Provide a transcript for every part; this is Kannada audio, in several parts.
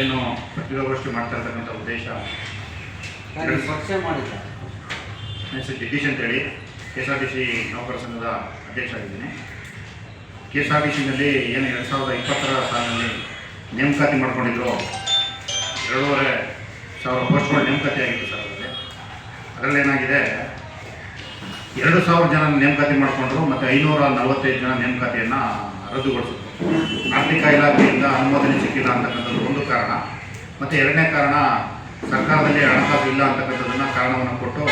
ಏನು ಪತ್ರಿಕಾಗೋಷ್ಠಿ ಮಾಡ್ತಾ ಇರ್ತಕ್ಕಂಥ ಉದ್ದೇಶ? ಹೆಸರು ಜಗದೀಶ್ ಅಂತೇಳಿ K S R T C ನೌಕರ ಸಂಘದ ಅಧ್ಯಕ್ಷ ಆಗಿದ್ದೀನಿ. ಕೆ ಎಸ್ ಆರ್ ಟಿ ಸಿನಲ್ಲಿ ಏನು ಎರಡು ಸಾವಿರದ ಇಪ್ಪತ್ತರ ಸಾಲಿನಲ್ಲಿ ನೇಮಕಾತಿ ಮಾಡ್ಕೊಂಡಿದ್ರು ಎರಡೂವರೆ ಸಾವಿರ ಪೋಸ್ಟ್ಗಳು ನೇಮಕಾತಿ ಆಗಿತ್ತು ಸರ್ ಅದರಲ್ಲಿ. ಅದರಲ್ಲಿ ಏನಾಗಿದೆ ಎರಡು ಸಾವಿರ ಜನ ನೇಮಕಾತಿ ಮಾಡಿಕೊಂಡ್ರು, ಮತ್ತು ಐನೂರ ನಲವತ್ತೈದು ಜನ ನೇಮಕಾತಿಯನ್ನು ರದ್ದುಗೊಳಿಸಿದ್ರು. ಆರ್ಥಿಕ ಇಲಾಖೆಯಿಂದ ಅನುಮೋದನೆ ಸಿಕ್ಕಿಲ್ಲ ಅಂತಕ್ಕಂಥದ್ದು ಒಂದು ಕಾರಣ. ಮತ್ತು ಎರಡನೇ ಕಾರಣ, ಸರ್ಕಾರದಲ್ಲಿ ಹಣಕಾಸು ಇಲ್ಲ ಅಂತಕ್ಕಂಥದ್ದನ್ನು ಕಾರಣವನ್ನು ಕೊಟ್ಟು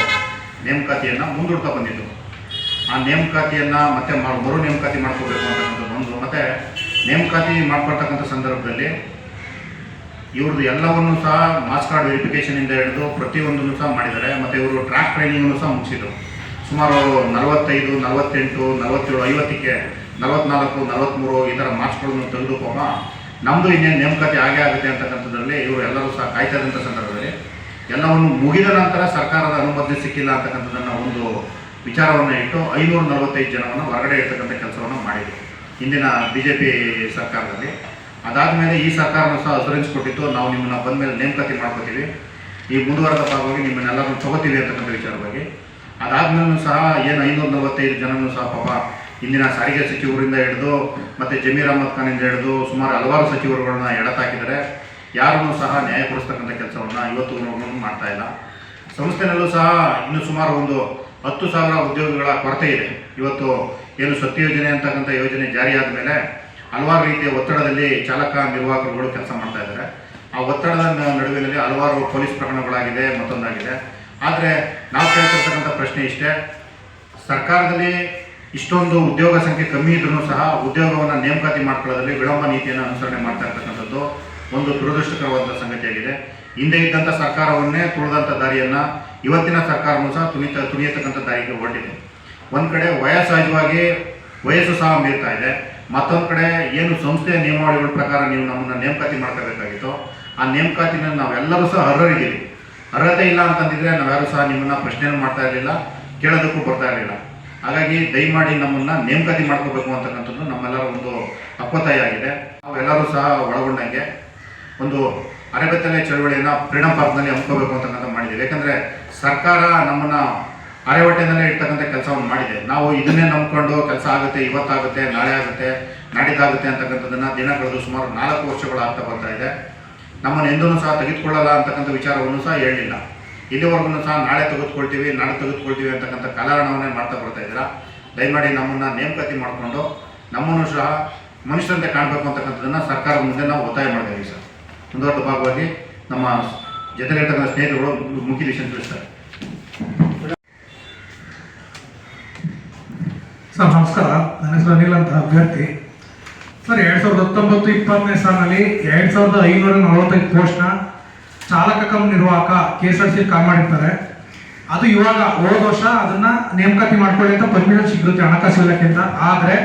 ನೇಮಕಾತಿಯನ್ನು ಮುಂದೂಡ್ತಾ ಬಂದಿದ್ದು. ಆ ನೇಮಕಾತಿಯನ್ನು ಮತ್ತೆ ಮರು ನೇಮಕಾತಿ ಮಾಡ್ಕೋಬೇಕು ಅಂತಕ್ಕಂಥದ್ದು ಒಂದು. ಮತ್ತು ನೇಮಕಾತಿ ಮಾಡ್ಕೊಳ್ತಕ್ಕಂಥ ಸಂದರ್ಭದಲ್ಲಿ ಇವ್ರದ್ದು ಎಲ್ಲವನ್ನು ಸಹ ಮಾಸ್ ಕಾರ್ಡ್ ವೆರಿಫಿಕೇಷನಿಂದ ಹಿಡಿದು ಪ್ರತಿಯೊಂದನ್ನು ಸಹ ಮಾಡಿದ್ದಾರೆ. ಮತ್ತು ಇವರು ಟ್ರ್ಯಾಕ್ ಟ್ರೈನಿಂಗನ್ನು ಸಹ ಮುಗಿಸಿದ್ರು. ಸುಮಾರು ನಲವತ್ತೈದು, ನಲವತ್ತೆಂಟು, ನಲವತ್ತೇಳು, ಐವತ್ತಕ್ಕೆ ನಲವತ್ನಾಲ್ಕು ನಲವತ್ತ್ಮೂರು ಈ ಥರ ಮಾರ್ಕ್ಸ್ಗಳನ್ನು ತೆಗೆದುಕೊಂಡ ನಮ್ಮದು ಇನ್ನೇನು ನೇಮಕಾತಿ ಆಗೇ ಆಗುತ್ತೆ ಅಂತಕ್ಕಂಥದ್ರಲ್ಲಿ ಇವರು ಎಲ್ಲರೂ ಸಹ ಕಾಯ್ತಾ ಇದ್ದಂಥ ಸಂದರ್ಭದಲ್ಲಿ ಎಲ್ಲವನ್ನು ಮುಗಿದ ನಂತರ ಸರ್ಕಾರದ ಅನುಮತಿ ಸಿಕ್ಕಿಲ್ಲ ಅಂತಕ್ಕಂಥದ್ದನ್ನು ಒಂದು ವಿಚಾರವನ್ನು ಇಟ್ಟು ಐನೂರ ನಲವತ್ತೈದು ಜನವನ್ನು ಹೊರಗಡೆ ಇರ್ತಕ್ಕಂಥ ಕೆಲಸವನ್ನು ಮಾಡಿದೆ ಹಿಂದಿನ ಬಿ ಜೆ ಪಿ ಸರ್ಕಾರದಲ್ಲಿ ಅದಾದಮೇಲೆ ಈ ಸರ್ಕಾರನೂ ಸಹ ಅಸುರೆನ್ಸ್ ಕೊಟ್ಟಿತ್ತು ನಾವು ನಿಮ್ಮನ್ನು ಬಂದ ಮೇಲೆ ನೇಮಕಾತಿ ಮಾಡ್ಕೋತೀವಿ. ಈ ಮುಂದುವರೆದ ಭಾಗವಾಗಿ ನಿಮ್ಮನ್ನೆಲ್ಲರನ್ನು ತಗೋತೀವಿ ಅಂತಕ್ಕಂಥ ವಿಚಾರವಾಗಿ ಅದಾದ್ಮೇಲೂ ಸಹ ಏನು ಐನೂರ ನಲವತ್ತೈದು ಜನನೂ ಸಹ ಪಾಪ ಇಂದಿನ ಸಾರಿಗೆ ಸಚಿವರಿಂದ ಹಿಡಿದು ಮತ್ತು ಜಮೀರ್ ಅಹಮದ್ ಖಾನಿಂದ ಹಿಡಿದು ಸುಮಾರು ಹಲವಾರು ಸಚಿವರುಗಳನ್ನ ಎಡತಾಕಿದರೆ ಯಾರನ್ನೂ ಸಹ ನ್ಯಾಯ ಕೊಡಿಸ್ತಕ್ಕಂಥ ಕೆಲಸವನ್ನು ಇವತ್ತು ಮಾಡ್ತಾ ಇಲ್ಲ. ಸಂಸ್ಥೆನಲ್ಲೂ ಸಹ ಇನ್ನು ಸುಮಾರು ಒಂದು ಹತ್ತು ಸಾವಿರ ಉದ್ಯೋಗಗಳ ಕೊರತೆ ಇದೆ. ಇವತ್ತು ಏನು ಸತ್ಯ ಯೋಜನೆ ಅಂತಕ್ಕಂಥ ಯೋಜನೆ ಜಾರಿಯಾದ ಮೇಲೆ ಹಲವಾರು ರೀತಿಯ ಒತ್ತಡದಲ್ಲಿ ಚಾಲಕ, ನಿರ್ವಾಹಕರುಗಳು ಕೆಲಸ ಮಾಡ್ತಾ ಇದ್ದಾರೆ. ಆ ಒತ್ತಡದ ನಡುವಿನಲ್ಲಿ ಹಲವಾರು ಪೊಲೀಸ್ ಪ್ರಕರಣಗಳಾಗಿದೆ, ಮತ್ತೊಂದಾಗಿದೆ. ಆದರೆ ನಾವು ಕೇಳ್ತಿರ್ತಕ್ಕಂಥ ಪ್ರಶ್ನೆ ಇಷ್ಟೇ. ಸರ್ಕಾರದಲ್ಲಿ ಇಷ್ಟೊಂದು ಉದ್ಯೋಗ ಸಂಖ್ಯೆ ಕಮ್ಮಿ ಇದ್ರೂ ಸಹ ಉದ್ಯೋಗವನ್ನು ನೇಮಕಾತಿ ಮಾಡ್ಕೊಳ್ಳೋದ್ರಲ್ಲಿ ವಿಳಂಬ ನೀತಿಯನ್ನು ಅನುಸರಣೆ ಮಾಡ್ತಾ ಇರ್ತಕ್ಕಂಥದ್ದು ಒಂದು ದುರದೃಷ್ಟಕರವಾದ ಸಂಗತಿಯಾಗಿದೆ. ಹಿಂದೆ ಇದ್ದಂಥ ಸರ್ಕಾರವನ್ನೇ ತುಳಿದಂಥ ದಾರಿಯನ್ನು ಇವತ್ತಿನ ಸರ್ಕಾರವೂ ಸಹ ತುಣಿತ ತುಣಿಯತಕ್ಕಂಥ ದಾರಿಗೆ ಹೊರಟಿದೆ. ಒಂದು ಕಡೆ ವಯಸ್ಸಹಜವಾಗಿ ವಯಸ್ಸು ಸಹ ಮೀರ್ತಾ ಇದೆ. ಮತ್ತೊಂದು ಕಡೆ ಏನು ಸಂಸ್ಥೆಯ ನಿಯಮಾವಳಿಗಳ ಪ್ರಕಾರ ನೀವು ನಮ್ಮನ್ನು ನೇಮಕಾತಿ ಮಾಡ್ಕೋಬೇಕಾಗಿತ್ತು ಆ ನೇಮಕಾತಿನ ನಾವೆಲ್ಲರೂ ಸಹ ಅರ್ಹರಿದ್ದೀವಿ. ಅರ್ಹತೆ ಇಲ್ಲ ಅಂತಂದಿದ್ರೆ ನಾವ್ಯಾರು ಸಹ ನಿಮ್ಮನ್ನ ಪ್ರಶ್ನೆಯನ್ನು ಮಾಡ್ತಾ ಇರಲಿಲ್ಲ, ಕೇಳೋದಕ್ಕೂ ಬರ್ತಾ ಇರಲಿಲ್ಲ. ಹಾಗಾಗಿ ದಯಮಾಡಿ ನಮ್ಮನ್ನ ನೇಮಕಾತಿ ಮಾಡ್ಕೋಬೇಕು ಅಂತಕ್ಕಂಥದ್ದು ನಮ್ಮೆಲ್ಲರ ಒಂದು ಅಪ್ಪತ್ತಾಯ ಆಗಿದೆ. ನಾವೆಲ್ಲರೂ ಸಹ ಒಳಗೊಂಡಂಗೆ ಒಂದು ಅರೆಬೆತ್ತಲೆ ಚಳವಳಿಯನ್ನು ಫ್ರೀಡಮ್ ಪಾರ್ಕ್ನಲ್ಲಿ ಹಮ್ಮಿಕೋಬೇಕು ಅಂತಕ್ಕಂಥ ಮಾಡಿದ್ದೀವಿ. ಯಾಕಂದರೆ ಸರ್ಕಾರ ನಮ್ಮನ್ನು ಅರೆಹೊಟ್ಟೆನಲ್ಲೇ ಇರ್ತಕ್ಕಂಥ ಕೆಲಸವನ್ನು ಮಾಡಿದೆ. ನಾವು ಇದನ್ನೇ ನಂಬ್ಕೊಂಡು ಕೆಲಸ ಆಗುತ್ತೆ, ಇವತ್ತಾಗುತ್ತೆ, ನಾಳೆ ಆಗುತ್ತೆ, ನಾಡಿದ್ದಾಗುತ್ತೆ ಅಂತಕ್ಕಂಥದ್ದನ್ನು ಕಳೆದು ಸುಮಾರು ನಾಲ್ಕು ವರ್ಷಗಳು ಆಗ್ತಾ ಬರ್ತಾ ಇದೆ. ನಮ್ಮನ್ನು ಎಂದೂ ಸಹ ತೆಗೆದುಕೊಳ್ಳಲ್ಲ ಅಂತಕ್ಕಂಥ ವಿಚಾರವನ್ನು ಸಹ ಹೇಳಲಿಲ್ಲ ಇಲ್ಲಿವರೆಗೂ ಸಹ ನಾಳೆ ತೆಗೆದುಕೊಳ್ತೀವಿ ನಾಳೆ ತೆಗೆದುಕೊಳ್ತೀವಿ ಅಂತಕ್ಕಂಥ ಕಲಾರಣವನ್ನೇ ಮಾಡ್ತಾ ಬರ್ತಾ ಇದ್ದೀರಾ? ದಯಮಾಡಿ ನಮ್ಮನ್ನು ನೇಮಕತಿ ಮಾಡಿಕೊಂಡು ನಮ್ಮನ್ನು ಸಹ ಮನುಷ್ಯರಂತೆ ಕಾಣಬೇಕು ಅಂತಕ್ಕಂಥದ್ದನ್ನು ಸರ್ಕಾರದ ಮುಂದೆ ನಾವು ಒತ್ತಾಯ ಮಾಡ್ತೀವಿ ಸರ್. ಮುಂದುವರೆದ ಭಾಗವಾಗಿ ನಮ್ಮ ಜೊತೆಲಿರ್ತಕ್ಕಂಥ ಸ್ನೇಹಿತರುಗಳು ಮುಖ್ಯ ವಿಷಯ ತಿಳಿಸ್ತಾರೆ ಸರ್, ನಮಸ್ಕಾರ. ನನ್ನ ಹೆಸರು ಅನಿಲ್ ಅಂತ, ಅಭ್ಯರ್ಥಿ. ಸರ್, ಎರಡು ಸಾವಿರದ ಹತ್ತೊಂಬತ್ತು ಇಪ್ಪತ್ತನೇ ಸಾಲಿನಲ್ಲಿ ಎರಡ್ ಸಾವಿರದ ಐನೂರ ನಲವತ್ತೈದು ಪೋಸ್ಟ್ನ ಚಾಲಕ ಕಮ್ ನಿರ್ವಾಹಕ K S R C call ಮಾಡಿರ್ತಾರೆ. ಅದು ಇವಾಗ ಹೋದ ವರ್ಷ ಅದನ್ನ ನೇಮಕಾತಿ ಮಾಡ್ಕೊಳ್ಳಿ ಅಂತ ಪರ್ಮಿಷನ್ ಸಿಗುತ್ತೆ ಹಣಕಾಸು ಇಲಾಖೆಯಿಂದ ಆದರೆ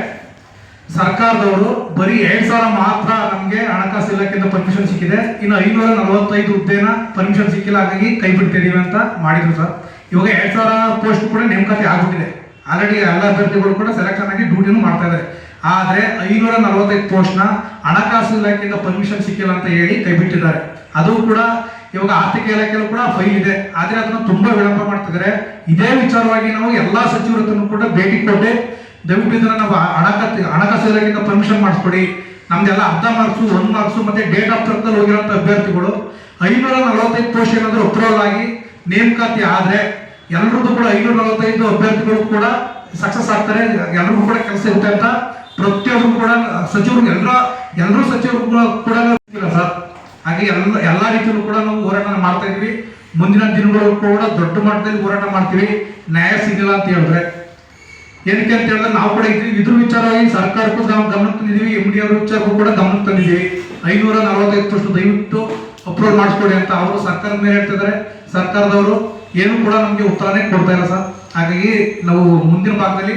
ಸರ್ಕಾರದವರು ಬರೀ ಎರಡ್ ಸಾವಿರ ಮಾತ್ರ ನಮಗೆ ಹಣಕಾಸು ಇಲಾಖೆಯಿಂದ ಪರ್ಮಿಷನ್ ಸಿಕ್ಕಿದೆ. ಇನ್ನು ಐನೂರ ನಲವತ್ತೈದು ಹುದ್ದೆನ ಪರ್ಮಿಷನ್ ಸಿಕ್ಕಿಲ್ಲ, ಹಾಗಾಗಿ ಕೈ ಬಿಡ್ತಿದ್ದೀವಿ ಅಂತ ಮಾಡಿದ್ರು ಸರ್. ಇವಾಗ ಎರಡ್ ಸಾವಿರ ಪೋಸ್ಟ್ ಕೂಡ ನೇಮಕಾತಿ ಆಗ್ಬಿಟ್ಟಿದೆ. ಆಲ್ರೆಡಿ ಎಲ್ಲ ಅಭ್ಯರ್ಥಿಗಳು ಕೂಡ ಸೆಲೆಕ್ಷನ್ ಆಗಿ ಡ್ಯೂಟಿನೂ ಮಾಡ್ತಾ ಇದ್ದಾರೆ ಆದ್ರೆ ಐನೂರ ನಲವತ್ತೈದು ಪೋಸ್ಟ್ನ ಹಣಕಾಸು ಇಲಾಖೆಯಿಂದ ಪರ್ಮಿಷನ್ ಸಿಕ್ಕಿಲ್ಲ ಅಂತ ಹೇಳಿ ಕೈ ಬಿಟ್ಟಿದ್ದಾರೆ. ಅದು ಕೂಡ ಇವಾಗ ಆರ್ಥಿಕ ಇಲಾಖೆಯಲ್ಲೂ ಕೂಡ ಫೈಲ್ ಇದೆ. ಆದ್ರೆ ಅದನ್ನ ತುಂಬಾ ವಿಳಂಬ ಮಾಡ್ತಿದ್ದಾರೆ. ಇದೇ ವಿಚಾರವಾಗಿ ನಾವು ಎಲ್ಲಾ ಸಚಿವರ ಹತ್ರನೂ ಕೂಡ ಭೇಟಿ ಕೊಟ್ಟೆ ದಯವಿಟ್ಟು ಇದನ್ನ ನಾವು ಹಣಕಾಸು ಹಣಕಾಸು ಇಲಾಖೆಯಿಂದ ಪರ್ಮಿಷನ್ ಮಾಡಿಸ್ಕೊಡಿ. ನಮ್ದೆಲ್ಲ ಅರ್ಧ ಮಾರ್ಕ್ಸು ಒಂದ್ ಮಾರ್ಕ್ಸು ಮತ್ತೆ ಡೇಟ್ ಆಫ್ ಬರ್ತ್ ಹೋಗಿರೋಂಥ ಅಭ್ಯರ್ಥಿಗಳು. ಐನೂರ ನಲವತ್ತೈದು ಪೋಸ್ಟ್ ಏನಾದರೂ ಅಪ್ರೂವಲ್ ಆಗಿ ನೇಮಕಾತಿ ಆದ್ರೆ ಎಲ್ಲರದ್ದು ಕೂಡ ಐನೂರ ನಲವತ್ತೈದು ಅಭ್ಯರ್ಥಿಗಳು ಕೂಡ ಸಕ್ಸಸ್ ಆಗ್ತಾರೆ. ಎಲ್ರಿಗೂ ಕೂಡ ಕೆಲಸ ಇರುತ್ತೆ ಅಂತ ಪ್ರತಿಯೊಬ್ಬರು ಕೂಡ, ಸಚಿವರು ಎಲ್ಲ ಎಲ್ಲರೂ ಸಚಿವರು ಕೂಡ ಕೂಡ ಸರ್. ಹಾಗೆ ಎಲ್ಲ ಎಲ್ಲ ರೀತಿಯಲ್ಲೂ ಕೂಡ ನಾವು ಹೋರಾಟ ಮಾಡ್ತಾ ಇದ್ವಿ ಮುಂದಿನ ದಿನಗಳು ಕೂಡ ದೊಡ್ಡ ಮಟ್ಟದಲ್ಲಿ ಹೋರಾಟ ಮಾಡ್ತೀವಿ. ನ್ಯಾಯ ಸಿಗಲ್ಲ ಅಂತ ಹೇಳಿದ್ರೆ. ಏನಕ್ಕೆ ಅಂತ ಹೇಳಿದ್ರೆ ನಾವು ಕೂಡ ಇದ್ವಿ ಇದ್ರ ವಿಚಾರವಾಗಿ ಸರ್ಕಾರಕ್ಕೂ ನಾವು ಗಮನಕ್ಕೆ ತಂದಿದ್ದೀವಿ. ಎಂ ಡಿ ಅವ್ರ ವಿಚಾರಕ್ಕೂ ಕೂಡ ಗಮನಕ್ಕೆ ತಂದಿದ್ದೀವಿ. ಐನೂರ ನಲವತ್ತೈದು ದಯವಿಟ್ಟು ಅಪ್ರೂವ್ ಮಾಡಿಸ್ಕೊಡಿ ಅಂತ ಅವರು ಸರ್ಕಾರದ ಮೇಲೆ ಹೇಳ್ತಿದ್ದಾರೆ ಸರ್ಕಾರದವರು ಏನು ಕೂಡ ನಮಗೆ ಉತ್ತರನೇ ಕೊಡ್ತಾ ಇಲ್ಲ ಸರ್. ಹಾಗಾಗಿ ನಾವು ಮುಂದಿನ ಭಾಗದಲ್ಲಿ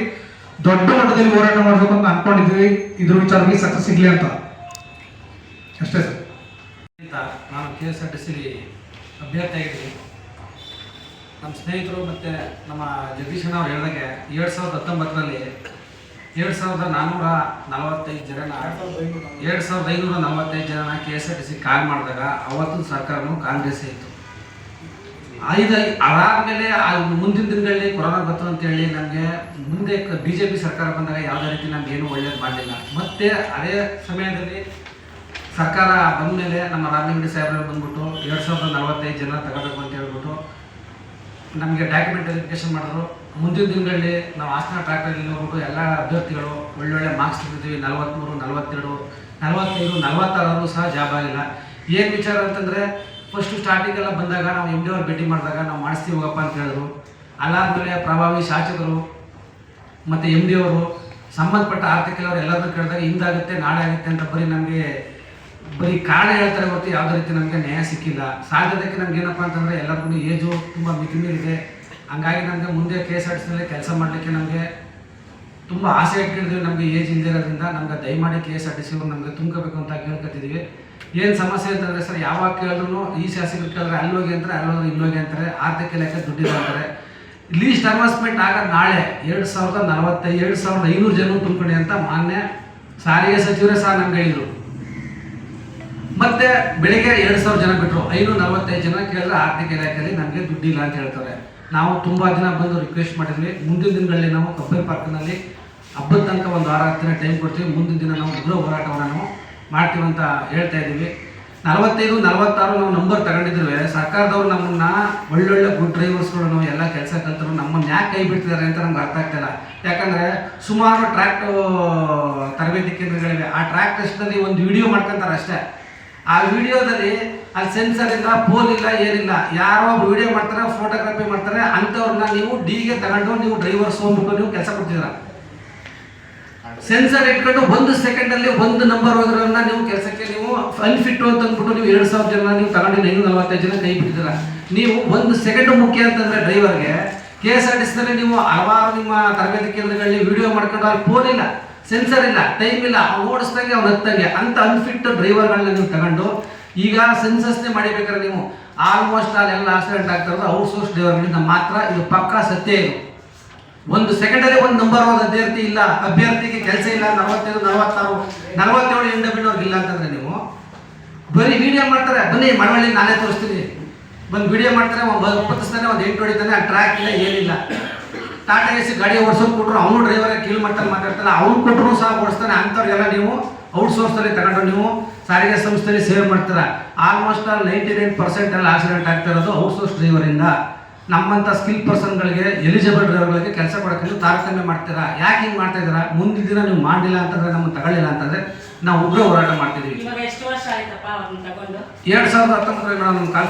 ದೊಡ್ಡ ಮಟ್ಟದಲ್ಲಿ ಹೋರಾಟ ಮಾಡಬೇಕು ಅಂತ ಅನ್ಕೊಂಡಿದ್ವಿ ಇದ್ರ ವಿಚಾರವಾಗಿ ಸಕ್ಸಸ್ ಸಿಗ್ಲಿ ಅಂತ. ಅಷ್ಟೇ ಸರ್. ನಾನು K S R T C ಅಭ್ಯರ್ಥಿಯಾಗಿದ್ದೀನಿ ನಮ್ಮ ಸ್ನೇಹಿತರು ಮತ್ತು ನಮ್ಮ ಜಗದೀಶ್ ಅವ್ರು ಹೇಳಿದಾಗೆ ಎರಡು ಸಾವಿರದ ಹತ್ತೊಂಬತ್ತರಲ್ಲಿ ಎರಡು ಸಾವಿರದ ನಾನ್ನೂರ ನಲವತ್ತೈದು ಜನ ಎರಡು ಸಾವಿರದ ಐನೂರ ನಲವತ್ತೈದು ಜನ K S R T C call ಮಾಡಿದಾಗ ಅವತ್ತು ಸರ್ಕಾರವೂ ಕಾಂಗ್ರೆಸ್ ಇತ್ತು. ಐದು ಅದಾದಮೇಲೆ ಮುಂದಿನ ದಿನಗಳಲ್ಲಿ ಕೊರೋನಾ ಬಂತು ಅಂತೇಳಿ ನಮಗೆ ಮುಂದೆ ಬಿ ಜೆ ಪಿ ಸರ್ಕಾರ ಬಂದಾಗ ಯಾವುದೇ ರೀತಿ ನಮ್ಗೆ ಏನು ಒಳ್ಳೇದು ಮಾಡಲಿಲ್ಲ. ಮತ್ತೆ ಅದೇ ಸಮಯದಲ್ಲಿ ಸರ್ಕಾರ ಬಂದ ಮೇಲೆ ನಮ್ಮ ರಾಮಲಿಂಗಡಿ ಸಾಹೇಬರು ಬಂದ್ಬಿಟ್ಟು ಎರಡು ಸಾವಿರದ ನಲವತ್ತೈದು ಜನ ತಗೋಬೇಕು ಅಂತ ಹೇಳ್ಬಿಟ್ಟು ನಮಗೆ ಡಾಕ್ಯುಮೆಂಟ್ ವೆರಿಫಿಕೇಶನ್ ಮಾಡಿದ್ರು. ಮುಂದಿನ ದಿನಗಳಲ್ಲಿ ನಾವು ಹಾಸನ ಟ್ರ್ಯಾಕ್ಟರಲ್ಲಿ ಹೋಗ್ಬಿಟ್ಟು ಎಲ್ಲ ಅಭ್ಯರ್ಥಿಗಳು ಒಳ್ಳೊಳ್ಳೆ ಮಾರ್ಕ್ಸ್ ತೆಗೆದಿದ್ದೀವಿ ನಲವತ್ತ್ಮೂರು ನಲವತ್ತೆರಡು, ನಲವತ್ತೈದು ನಲವತ್ತಾರು ಸಹ ಜಾಬ್ ಆಗಿಲ್ಲ. ಏನು ವಿಚಾರ ಅಂತಂದರೆ ಫಸ್ಟು ಸ್ಟಾರ್ಟಿಂಗೆಲ್ಲ ಬಂದಾಗ ನಾವು ಎಂ ಡಿ ಅವ್ರು ಭೇಟಿ ಮಾಡಿದಾಗ ನಾವು ಮಾಡಿಸ್ತೀವಿ ಹೋಗಪ್ಪ ಅಂತ ಹೇಳಿದ್ರು. ಅಲ್ಲಾದ್ಮೇಲೆ ಪ್ರಭಾವಿ ಶಾಸಕರು ಮತ್ತು ಎಂ ಡಿ ಅವರು ಸಂಬಂಧಪಟ್ಟ ಆರ್ಥಿಕ ಎಲ್ಲರೂ ಎಲ್ಲರನ್ನೂ ಕೇಳಿದಾಗ ಹಿಂದಾಗುತ್ತೆ, ನಾಳೆ ಆಗುತ್ತೆ ಅಂತ ಬರೀ ನಮಗೆ ಬರೀ ಕಾರಣ ಹೇಳ್ತಾರೆ ಹೊರತು ಯಾವುದೇ ರೀತಿ ನಮಗೆ ನ್ಯಾಯ ಸಿಕ್ಕಿಲ್ಲ. ಸಾಧ್ಯತೆಗೆ ನಮ್ಗೆ ಏನಪ್ಪ ಅಂತಂದರೆ ಎಲ್ಲರಿಗೂ ಏಜು ತುಂಬ ಮಿತಿಮೀರಿದೆ. ಹಂಗಾಗಿ ನಮಗೆ ಮುಂದೆ ಕೆ ಎಸ್ ಆರ್ ಟಿ ಸಿನಲ್ಲಿ ಕೆಲಸ ಮಾಡಲಿಕ್ಕೆ ನಮಗೆ ತುಂಬ ಆಸೆ ಇಟ್ಕೊಂಡಿದ್ದೀವಿ ನಮಗೆ ಏಜ್ ಇಲ್ಲದೆ ಇರೋದ್ರಿಂದ ನಮ್ಗೆ ದಯಮಾಡಿ K S R T C ನಮಗೆ ತುಂಬ್ಕೋಬೇಕು ಅಂತ ಕೇಳ್ಕೊತಿದ್ದೀವಿ ಏನು ಸಮಸ್ಯೆ ಅಂತಂದರೆ ಸರ್, ಯಾವಾಗ ಕೇಳಿದ್ರು ಈ ಶಾಸಕರು ಕೇಳಿದ್ರೆ ಅಲ್ಲೋಗಿ ಅಂತಾರೆ ಅಲ್ಲಿ ಇಲ್ಲೋಗಿ ಅಂತಾರೆ, ಆರ್ಥಿಕ ಇಲಾಖೆ ದುಡ್ಡಿಲ್ಲ ಅಂತಾರೆ. ಲೀಸ್ಟ್ ಅನೌನ್ಸ್ಮೆಂಟ್ ಆಗ ನಾಳೆ ಎರಡು ಸಾವಿರದ ನಲವತ್ತೈದು ಎರಡು ಸಾವಿರದ ಐನೂರು ಜನ ತುಂಬ್ಕೊಳ್ಳಿ ಅಂತ ಮಾನ್ಯ ಸಾರಿಗೆ ಸಚಿವರೇ ಸಹ ನಮ್ಗೆ ಹೇಳಿದರು. ಮತ್ತೆ ಬೆಳಿಗ್ಗೆ ಎರಡು ಸಾವಿರ ಜನ ಬಿಟ್ಟರು ಐನೂರ ನಲವತ್ತೈದು ಜನ ಕೇಳಿದ್ರೆ ಆರ್ಥಿಕ ಇಲಾಖೆಯಲ್ಲಿ ನಮಗೆ ದುಡ್ಡಿಲ್ಲ ಅಂತ ಹೇಳ್ತಾರೆ. ನಾವು ತುಂಬ ದಿನ ಬಂದು ರಿಕ್ವೆಸ್ಟ್ ಮಾಡಿದ್ವಿ. ಮುಂದಿನ ದಿನಗಳಲ್ಲಿ ನಾವು ಕಬ್ಬನ್ ಪಾರ್ಕ್ನಲ್ಲಿ ಹಬ್ಬದ ತನಕ ಒಂದು ವಾರ ಹತ್ತು ದಿನ ಟೈಮ್ ಕೊಡ್ತೀವಿ. ಮುಂದಿನ ದಿನ ನಾವು ಉಗ್ರ ಹೋರಾಟವನ್ನು ನಾವು ಮಾಡ್ತೀವಿ ಅಂತ ಹೇಳ್ತಾ ಇದ್ದೀವಿ. ನಲವತ್ತೈದು, ನಲವತ್ತಾರು ನಾವು ನಂಬರ್ ತಗೊಂಡಿದ್ರೆ ಸರ್ಕಾರದವ್ರು ನಮ್ಮನ್ನ ಒಳ್ಳೊಳ್ಳೆ ಗುಡ್ ಡ್ರೈವರ್ಸ್ಗಳನ್ನು ಎಲ್ಲ ಕೆಲಸ ಕಲ್ತರು ನಮ್ಮನ್ನ ಯಾಕೆ ಕೈ ಬಿಡ್ತಿದ್ದಾರೆ ಅಂತ ನಮ್ಗೆ ಅರ್ಥ ಆಗ್ತಿಲ್ಲ ಯಾಕಂದ್ರೆ ಸುಮಾರು ಟ್ರ್ಯಾಕ್ ತರಬೇತಿ ಕೇಂದ್ರಗಳಿವೆ. ಆ ಟ್ರ್ಯಾಕ್ ಟೆಸ್ಟ್ನಲ್ಲಿ ಒಂದು ವಿಡಿಯೋ ಮಾಡ್ಕೊಂತಾರೆ ಅಷ್ಟೇ. ಆ ವಿಡಿಯೋದಲ್ಲಿ ಅಲ್ಲಿ ಸೆನ್ಸರ್ ಇಲ್ಲ ಫೋನ್ ಇಲ್ಲ, ಏನಿಲ್ಲ. ಯಾರೋ ಒಬ್ರು ವಿಡಿಯೋ ಮಾಡ್ತಾರೆ ಫೋಟೋಗ್ರಫಿ ಮಾಡ್ತಾರೆ. ಅಂಥವ್ರನ್ನ ನೀವು ಡಿಗೆ ತಗೊಂಡು ನೀವು ಡ್ರೈವರ್ಸ್ ಹೋಗ್ಬಿಟ್ಟು ನೀವು ಕೆಲಸ ಕೊಡ್ತಿದ್ದೀರಾ. ಸೆನ್ಸರ್ ಇಟ್ಕೊಂಡು ಒಂದು ಸೆಕೆಂಡ್ ಅಲ್ಲಿ ಒಂದು ನಂಬರ್ ಹೋದ್ರನ್ನ ನೀವು ಕೆಲಸಕ್ಕೆ ನೀವು ಅನ್ಫಿಟ್ ಅಂತ ಅಂದ್ಬಿಟ್ಟು ನೀವು ಎರಡು ಸಾವಿರ ಜನ ನೀವು ತಗೊಂಡು ಐನೂರ ನಲವತ್ತೈದು ಜನ ಕೈ ಬಿಟ್ಟಿದ್ದೀರ. ನೀವು ಒಂದು ಸೆಕೆಂಡ್ ಮುಖ್ಯ ಅಂತಂದ್ರೆ ಡ್ರೈವರ್ಗೆ ಕೆ ಎಸ್ ಆರ್ ಟಿ ಸಿನಲ್ಲಿ ನೀವು ಹಲವಾರು ನಿಮ್ಮ ತರಬೇತಿ ಕೇಂದ್ರಗಳಲ್ಲಿ ವಿಡಿಯೋ ಮಾಡ್ಕೊಂಡು ಅಲ್ಲಿ ಫೋನ್ ಇಲ್ಲ ಸೆನ್ಸರ್ ಇಲ್ಲ ಟೈಮ್ ಇಲ್ಲ ಓಡಿಸ್ದಂಗೆ ಅವ್ನು ಹತ್ತಂಗೆ ಅಂತ ಅನ್ಫಿಟ್ ಡ್ರೈವರ್ಗಳನ್ನ ನೀವು ತಗೊಂಡು ಈಗ ಸೆನ್ಸಸ್ನೇ ಮಾಡಿಬೇಕಾದ್ರೆ ನೀವು ಆಲ್ಮೋಸ್ಟ್ ಅಲ್ಲೆಲ್ಲ ಆಕ್ಸಿಡೆಂಟ್ ಆಗ್ತಾ ಇರೋದು ಔಟ್ಸೋರ್ಸ್ ಡ್ರೈವರ್ಗಳಿಂದ ಮಾತ್ರ ಇದು ಪಕ್ಕಾ ಸತ್ಯ ಇದು. ಒಂದು ಸೆಕೆಂಡಲ್ಲಿ ಒಂದು ನಂಬರ್ ಒಂದು ಅಭ್ಯರ್ಥಿ ಇಲ್ಲ, ಅಭ್ಯರ್ಥಿಗೆ ಕೆಲಸ ಇಲ್ಲ ನಲವತ್ತೈದು ನಲವತ್ತಾರು, ನಲವತ್ತೇಳು ಎಂಡ ಬಿಡೋರ್ಗೆ ಇಲ್ಲ ಅಂತಂದ್ರೆ ನೀವು ಬರೀ ವಿಡಿಯೋ ಮಾಡ್ತಾರೆ. ಬನ್ನಿ, ಮಳವಳ್ಳಿ ನಾನೇ ತೋರಿಸ್ತೀನಿ. ಬಂದು ವಿಡಿಯೋ ಮಾಡ್ತಾರೆ, ಒಂದು ಒಪ್ಪತ್ತಿಸ್ತಾನೆ ಒಂದು ಎಂಟು ಹೊಡಿತಾನೆ, ಆ ಟ್ರ್ಯಾಕ್ ಇಲ್ಲ, ಏನಿಲ್ಲ. ಟಾಟಾ ಎಸಿ ಗಾಡಿ ಓಡಿಸೋದು ಕೊಟ್ಟರು ಅವನು ಡ್ರೈವರ್ ಕೀಳು ಮಟ್ಟಲ್ಲಿ ಮಾತಾಡ್ತಾನೆ, ಅವ್ನು ಕೊಟ್ಟರು ಸಹ ಓಡಿಸ್ತಾನೆ, ಅಂಥವ್ರಿಗೆಲ್ಲ ನೀವು ಔಟ್ಸೋರ್ಸಲ್ಲಿ ತಗೊಂಡು ನೀವು ಸಾರಿಗೆ ಸಂಸ್ಥೆಯಲ್ಲಿ ಸೇವೆ ಮಾಡ್ತಾರೆ. Almost all ninety nine percent ಎಲ್ಲ ಆಕ್ಸಿಡೆಂಟ್ ಆಗ್ತಾ ಇರೋದು ಔಟ್ಸೋರ್ಸ್ ಡ್ರೈವರಿಂದ ನಮ್ಮಂಥ ಸ್ಕಿಲ್ ಪರ್ಸನ್ಗಳಿಗೆ ಎಲಿಜಿಬಲ್ ಡ್ರೈವರ್ಗಳಿಗೆ ಕೆಲಸ ಕೊಡೋಕ್ಕೆ ತಾರತಮ್ಯ ಮಾಡ್ತೀರಾ? ಯಾಕೆ ಹಿಂಗೆ ಮಾಡ್ತಾ ಇದ್ದೀರಾ? ಮುಂದಿನ ದಿನ ನೀವು ಮಾಡಲಿಲ್ಲ ಅಂತಂದ್ರೆ ನಮ್ಮನ್ನು ತಗೊಳ್ಳಿಲ್ಲ ಅಂತಂದ್ರೆ ನಾವು ಉಗ್ರ ಹೋರಾಟ ಮಾಡ್ತಿದ್ದೀವಿ. ಎರಡು ಸಾವಿರದ ಹತ್ತೊಂಬತ್ತರಲ್ಲಿ ನಾವು ನಮ್ಮ ಕಾಲ್